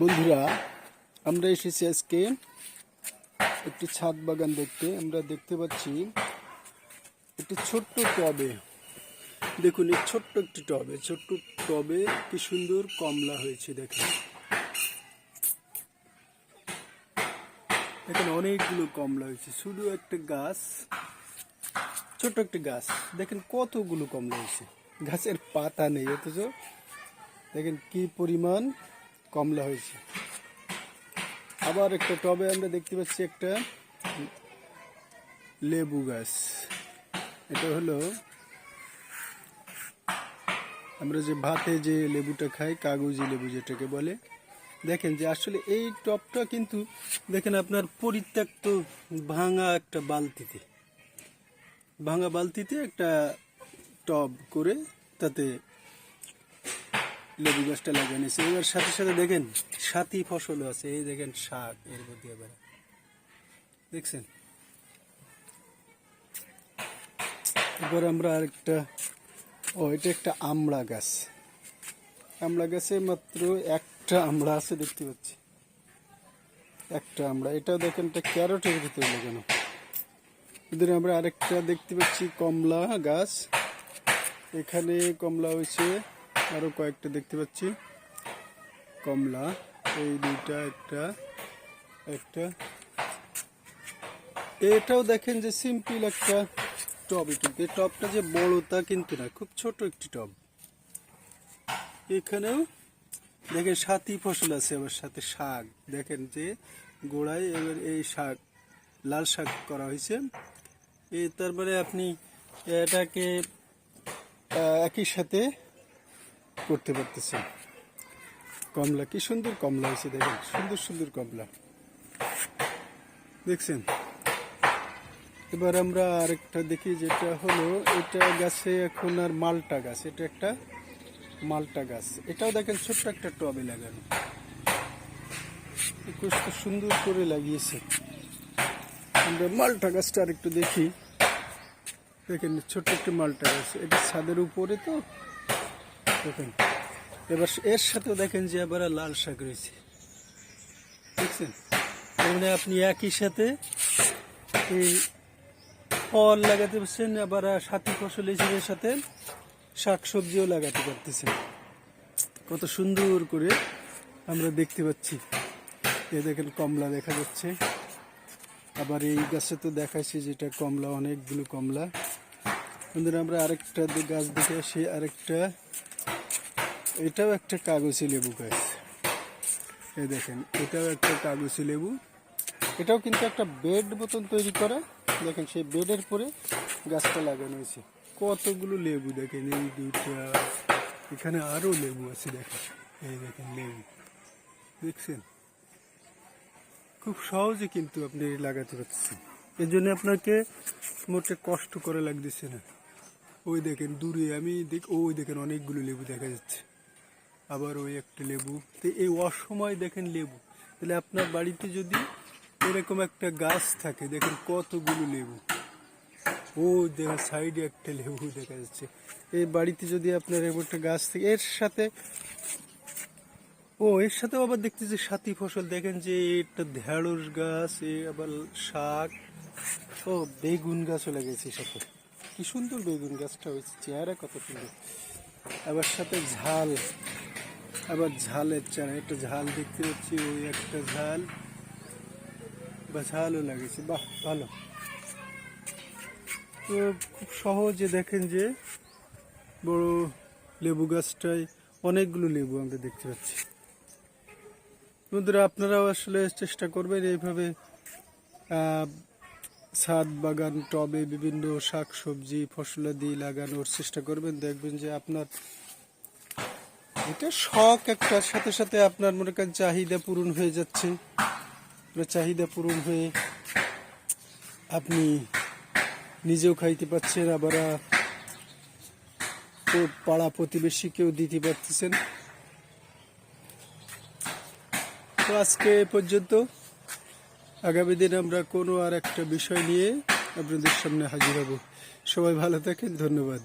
বন্ধুরা, আমরা এসেছি আজকে একটি ছাদ বাগান দেখতে। আমরা দেখতে পাচ্ছি একটি ছোট্ট টবে। দেখুন, এই ছোট্ট একটি টবে, ছোট্ট টবে কি সুন্দর কমলা হয়েছে, দেখেন। এখানে অনেকগুলো কমলা হয়েছে, শুধু একটা গাছ, ছোট্ট একটা গাছ। দেখেন কতগুলো কমলা হয়েছে। গাছের পাতা নেই, অথচ দেখেন কি পরিমাণ কমলা হয়েছে। আবার একটা টবে আমরা দেখতে পাচ্ছি একটা লেবু গাছ। এটা হলো আমরা যে ভাতে যে লেবুটা খাই, কাগজি লেবু যেটাকে বলে। দেখেন যে আসলে এই টবটা কিন্তু দেখেন আপনার পরিত্যক্ত ভাঙা একটা বালতিতে। ভাঙা বালতিতে একটা টব করে তাতে লেবু গাছটা লাগানিছে এবার সাথে সাথে দেখেন সাথী ফসল আছে। এই দেখেন শাক, এর মধ্যে এবার দেখছেন? এবার আমরা আরেকটা, ও, এটা একটা আমড়া গাছ। আমড়া গাছে মাত্র একটা আমড়া আছে দেখতে পাচ্ছি। একটা আমড়া। এটা দেখেন একটা ক্যারটের ভিতরে লাগানো। এদের আমরা আরেকটা দেখতে পাচ্ছি, কমলা গাছ। এখানে কমলা হয়েছে আরও কয়েকটা দেখতে পাচ্ছি। কমলা, এই দুইটা, একটা একটা। এটাও দেখেন যে সিম্পল একটা টব কিন্তু এই টবটা যে বড় তা কিন্তু না, খুব ছোট একটি টব। এখানেও দেখেন সাথী ফসল আছে আবার সাথে শাক। দেখেন যে গোড়ায় এবার এই শাক, লাল শাক করা হয়েছে। এই তারপরে আপনি এটাকে একই সাথে করতে পারতেছেন কমলা, কি সুন্দর কমলা হয়েছে দেখেন, সুন্দর সুন্দর কমলা। দেখছেন? এবার আমরা আরেকটা দেখি, যেটা হলো, এটা গাছে এখন আর মালটা গাছ, এটা একটা মালটা গাছ। এটাও দেখেন, ছোট্ট একটা টবে লাগানো। খুব সুন্দর করে লাগিয়েছে। আমরা মালটা গাছটা আরেকটু দেখি। দেখেন, ছোট্ট একটি মালটা গাছ। এটা ছাদের উপরে তো? দেখেন। এবার এর সাথেও দেখেন যে আবার লাল শাক রয়েছে। দেখছেন? মানে আপনি একই সাথে এই ফল লাগাতে পারছেন, আবার সাথী ফসল হিসেবে সাথে শাক সবজিও লাগাতে পারতেছেন। কত সুন্দর করে আমরা দেখতে পাচ্ছি। এ দেখেন কমলা দেখা যাচ্ছে। আবার এই গাছে তো দেখাইছি যেটা কমলা, অনেকগুলো কমলা। বন্ধুরা, আমরা আরেকটা গাছ দেখে আসি, আরেকটা। এটাও একটা কাগজি লেবু গাছ। এই দেখেন, এটাও একটা কাগজি লেবু। এটাও কিন্তু একটা বেড মতন তৈরি করা। দেখেন, সেই বেডের পরে গাছটা লাগানো হয়েছে। কতগুলো লেবু দেখেন, এই দুইটা। এখানে আরও লেবু আছে, দেখেন। এই দেখেন, লেবু। দেখছেন? খুব সহজে কিন্তু আপনি লাগাতে পারছেন এর জন্য আপনাকে মোটে কষ্ট করে লাগতেছে না। ওই দেখেন দূরে, আমি দেখ ওই দেখেন অনেকগুলো লেবু দেখা যাচ্ছে। আবার ওই একটা লেবু। তো এই অসময় দেখেন লেবু। তাহলে আপনার বাড়িতে যদি এরকম একটা গাছ থাকে, দেখেন কতগুলো লেবু। ও দেখেন সাইডে একটা লেবু দেখা যাচ্ছে। এই বাড়িতে যদি আপনার এরকম একটা গাছ থাকে, এর সাথে, ও, এর সাথেও আবার দেখতেছি সাথী ফসল। দেখেন যে একটা ঢেঁড়স গাছ, এ আবার শাক ও বেগুন গাছও লাগিয়েছে সাথে। কি সুন্দর বেগুন গাছটা হয়েছে, চেহারা কত সুন্দর। আবার সাথে ঝাল, আবার ঝালের চারা একটা ঝাল দেখতে পাচ্ছি, ওই একটা ঝাল। বা ঝালও লাগিয়েছে বাহ, ভালো। তো খুব সহজে দেখেন যে, বড় লেবু গাছটায় অনেকগুলো লেবু আমরা দেখতে পাচ্ছি। বন্ধুরা, আপনারাও আসলে চেষ্টা করবেন এইভাবে ছাদ বাগান, টবে বিভিন্ন শাক সবজি ফসলাদি লাগানোর চেষ্টা করবেন। দেখবেন যে আপনার এটা শখ একটার সাথে সাথে আপনার মনে করেন চাহিদা পূরণ হয়ে যাচ্ছে। চাহিদা পূরণ হয়ে আপনি নিজেও খাইতে পাচ্ছেন, আবার পাড়া প্রতিবেশীকেও দিতে পারতেছেন। তো আজকে পর্যন্ত। আগামী দিন আমরা কোনো আর একটা বিষয় নিয়ে আপনাদের সামনে হাজির হব। সবাই ভালো থাকেন, ধন্যবাদ।